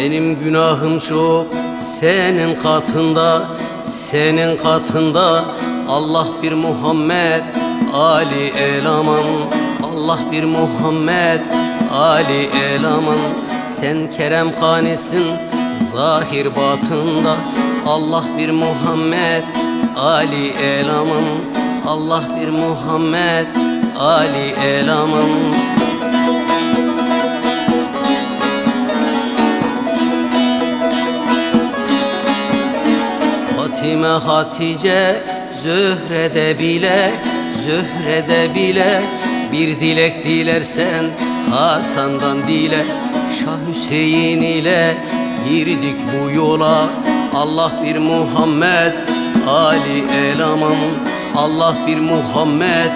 Benim günahım çok senin katında Senin katında. Allah bir Muhammed Ali Elaman Allah bir Muhammed Ali Elaman Sen Kerem kanisin zahir batında. Allah bir Muhammed Ali Elaman Allah bir Muhammed Ali Elaman Fatime Hatice Zöhrede bile Zöhrede bile Bir dilek dilersen Hasan'dan dile. Şah Hüseyin ile Girdik bu yola Allah bir Muhammed Ali Elaman Allah bir Muhammed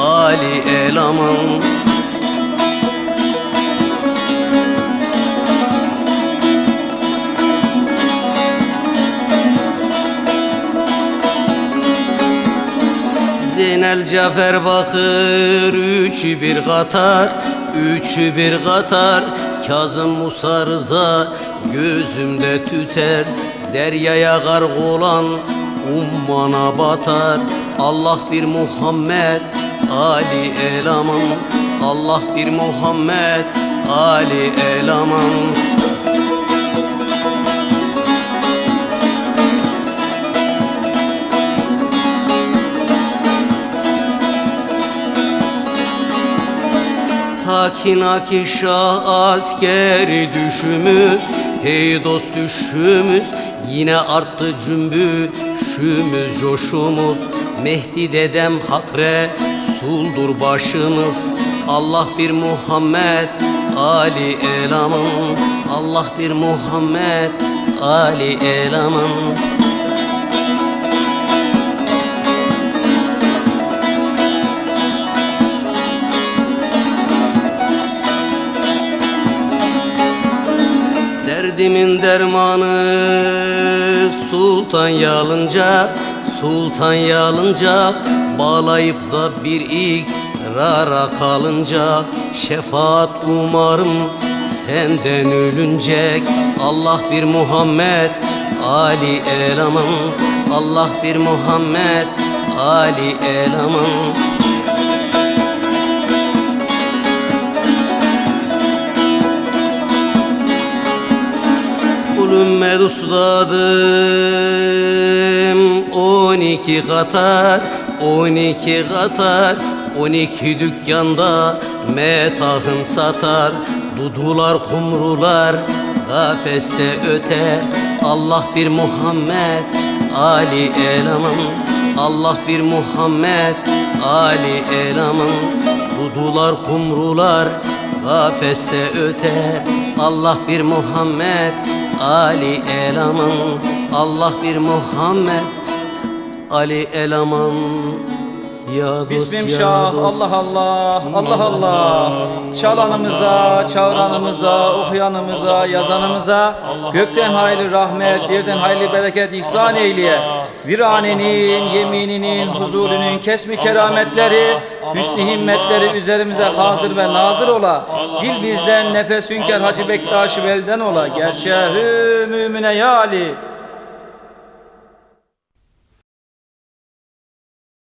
Ali Elaman Zeynel Cafer Bakır Üçü bir katar Üçü bir katar. Kazım Musa Rıza Gözümde tüter Deryaya garg olan Ummana batar. Allah bir Muhammed Ali Elaman Allah bir Muhammed Ali Elaman Takinaki şah askeri düşümüz Hey dost düşümüz. Yine arttı cümbüşümüz coşumuz. Mehdi dedem hakre suldur başımız. Allah bir Muhammed Ali Elaman Allah bir Muhammed Ali Elaman Derdimin dermanı sultan yalınca Sultan yalınca Bağlayıp da bir ikrara kalınca Şefaat umarım senden ölüncek Allah bir Muhammed Ali Elaman Allah bir Muhammed Ali Elaman Bulunmed ustadım. On iki katar On iki katar. On iki dükkanda metahın satar. Dudular kumrular Kafeste öter. Allah bir Muhammed Ali Elaman Allah bir Muhammed Ali Elaman Dudular kumrular Kafeste öter. Allah bir Muhammed Ali Elaman Allah bir Muhammed. Ali Elaman Ya Bismim ya Şah, dost. Allah Allah, Allah Allah. Çalanımıza, çağıranımıza, okuyanımıza, yazanımıza gökten hayırlı rahmet, yerden hayırlı bereket ihsan eyleye. Viranenin, yemininin, huzurunun kesmi kerametleri, hüsnü himmetleri üzerimize hazır ve nazır ola. Dil bizden nefes hünkâr Hacı Bektaş velden ola. Gerçeğü mümine ya Ali.